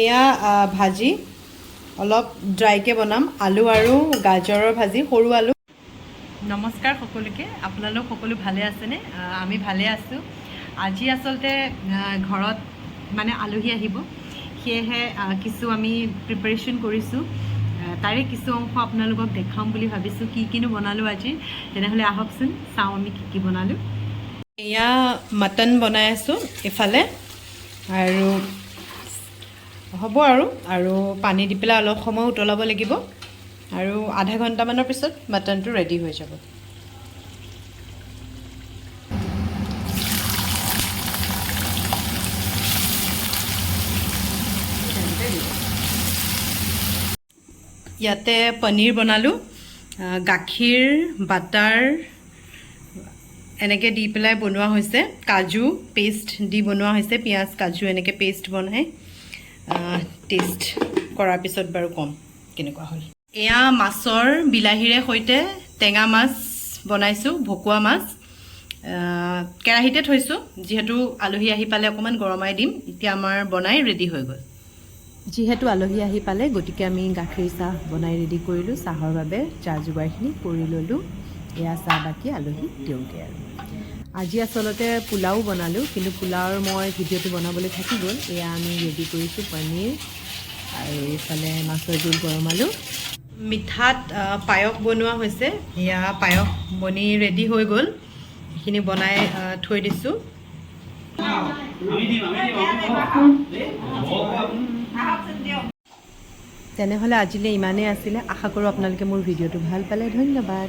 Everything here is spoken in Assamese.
এয়া ভাজি। অলপ ড্ৰাইকৈ বনাম। আলু আৰু গাজৰৰ ভাজি সৰু আলু। নমস্কাৰ সকলোকে। আপোনালোক সকলো ভালে আছেনে? আমি ভালে আছোঁ। আজি আচলতে ঘৰত মানে আলহী আহিব। সেয়েহে কিছু আমি প্ৰিপাৰেশ্যন কৰিছোঁ। তাৰে কিছু অংশ আপোনালোকক দেখাম বুলি ভাবিছোঁ। কি কিনো বনালোঁ আজি? তেনেহ'লে আহকচোন। চাওঁ আমি কি কি বনালোঁ। এয়া মটন বনাই আছোঁ ইফালে আৰু হ'ব আৰু আৰু পানী দি পেলাই অলপ সময় উতলাব লাগিব। আৰু আধা ঘণ্টামানৰ পিছত মটনটো ৰেডি হৈ যাব। ইয়াতে পনীৰ বনালোঁ গাখীৰ বাটাৰ এনেকৈ দি পেলাই বনোৱা হৈছে। কাজু পেষ্ট দি বনোৱা হৈছে পিঁয়াজ কাজু এনেকৈ পেষ্ট বনাই। টেষ্ট কৰাৰ পিছত বাৰু ক'ম কেনেকুৱা হ'ল। এয়া মাছৰ বিলাহীৰে সৈতে টেঙা মাছ বনাইছোঁ ভকুৱা মাছ। কেৰাহীতে থৈছোঁ যিহেতু আলহী আহি পালে অকণমান গৰমাই দিম এতিয়া আমাৰ বনাই ৰেডি হৈ গ'ল। যিহেতু আলহী আহি পালে গতিকে আমি গাখীৰ চাহ বনাই ৰেডি কৰিলোঁ। চাহৰ বাবে যা যোগাৰখিনি কৰি ল'লোঁ। এয়া চাহ বাকী আলহীক দিওঁগৈ আৰু। আজি আচলতে পোলাও বনালোঁ কিন্তু পোলাওৰ মই ভিডিঅ'টো বনাবলৈ থাকি গ'ল। এয়া আমি ৰেডি কৰিছোঁ পনীৰ আৰু এইফালে মাছৰ জোল গৰমালোঁ মিঠাত পায়স বনোৱা হৈছে। এয়া পায়স বনি ৰেডি হৈ গ'ল। সেইখিনি বনাই থৈ দিছোঁ। তেনেহ'লে আজিলৈ ইমানেই আছিলে। আশা কৰোঁ আপোনালোকে মোৰ ভিডিঅ'টো ভাল পালে। ধন্যবাদ।